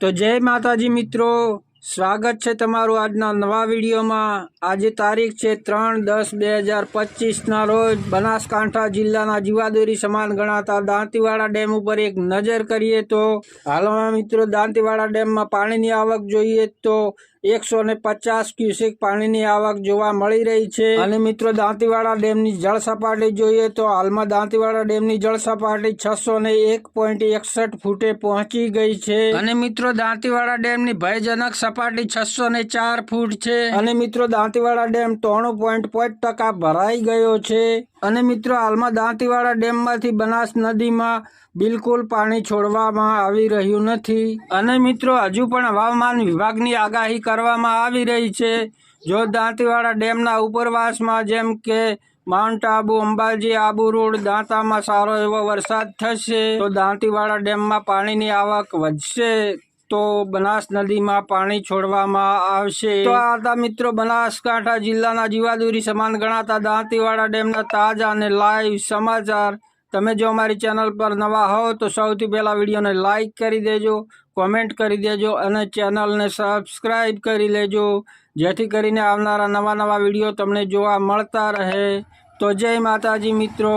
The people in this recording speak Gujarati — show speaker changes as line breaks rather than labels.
તો જય માતાજી મિત્રો, સ્વાગત છે તમારું આજના નવા વિડીયોમાં. આજે તારીખ છે ત્રણ દસ બે હજાર પચીસના રોજ બનાસકાંઠા જિલ્લાના જીવાદોરી સમાન ગણાતા દાંતીવાડા ડેમ ઉપર એક નજર કરીએ તો, હાલમાં મિત્રો દાંતીવાડા ડેમમાં પાણીની આવક જોઈએ તો એકસો ને પચાસ ક્યુસેક પાણીની આવક જોવા મળી રહી છે. અને મિત્રો, દાંતીવાડા ડેમની જળ સપાટી જોઈએ તો હાલમાં દાંતીવાડા ડેમની જળ સપાટી છસો ને એક પોઈન્ટ એકસઠ ફૂટે પહોંચી ગઈ છે. અને મિત્રો, દાંતીવાડા ડેમની ભયજનક સપાટી છસો ને ચાર ફૂટ છે. અને મિત્રો, દાંતીવાડા ડેમ ત્રણ પોઈન્ટ પાંચ ટકા ભરાઈ ગયો છે. અને મિત્રો, હાલમાં દાંતીવાડા ડેમમાંથી બનાસ નદીમાં બિલકુલ પાણી છોડવામાં આવી રહ્યું નથી. અને મિત્રો, હજુ પણ હવામાન વિભાગની આગાહી કરવામાં આવી રહી છે. જો દાંતીવાડા ડેમના ઉપરવાસમાં જેમ કે માઉન્ટ આબુ, અંબાજી આબુ રોડ દાંતામાં સારો એવો વરસાદ થશે, તો દાંતીવાડા ડેમમાં પાણીની આવક વધશે, તો બનાસ નદીમાં પાણી છોડવામાં આવશે. તો આ મિત્રો, બનાસકાંઠા જિલ્લાના જીવાદોરી સમાન ગણાતા દાંતીવાડા ડેમના તાજા અને લાઈવ સમાચાર તમે જો અમારી ચેનલ પર નવા હો તો સૌથી પહેલાં વિડીયોને લાઈક કરી દેજો, કોમેન્ટ કરી દેજો અને ચેનલને સબસ્ક્રાઈબ કરી લેજો. જેથી કરીને આવનારા નવા નવા વીડિયો તમને જોવા મળતા રહે. તો જય માતાજી મિત્રો.